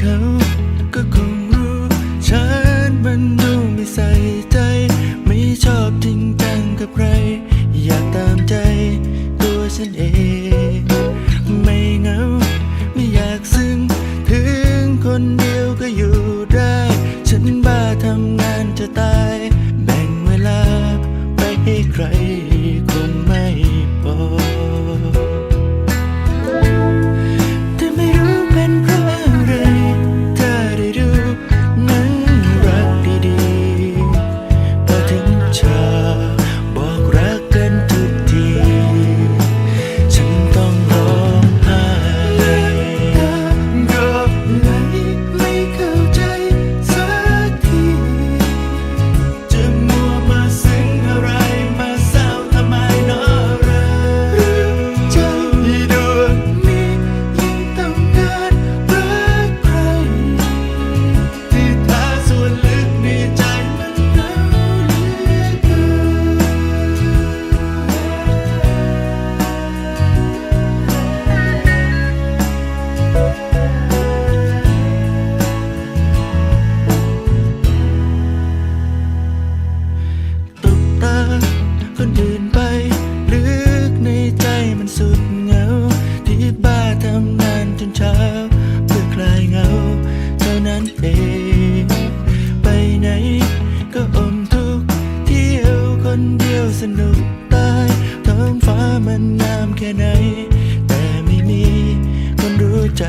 เขาก็คงรู้ฉันมันดูไม่ใส่ใจ ไม่ชอบจริงจังกับใคร อยากตามใจตัวฉันเอง ตายทองฟ้ามันงามแค่ไหน แต่ไม่มีคนรู้ใจ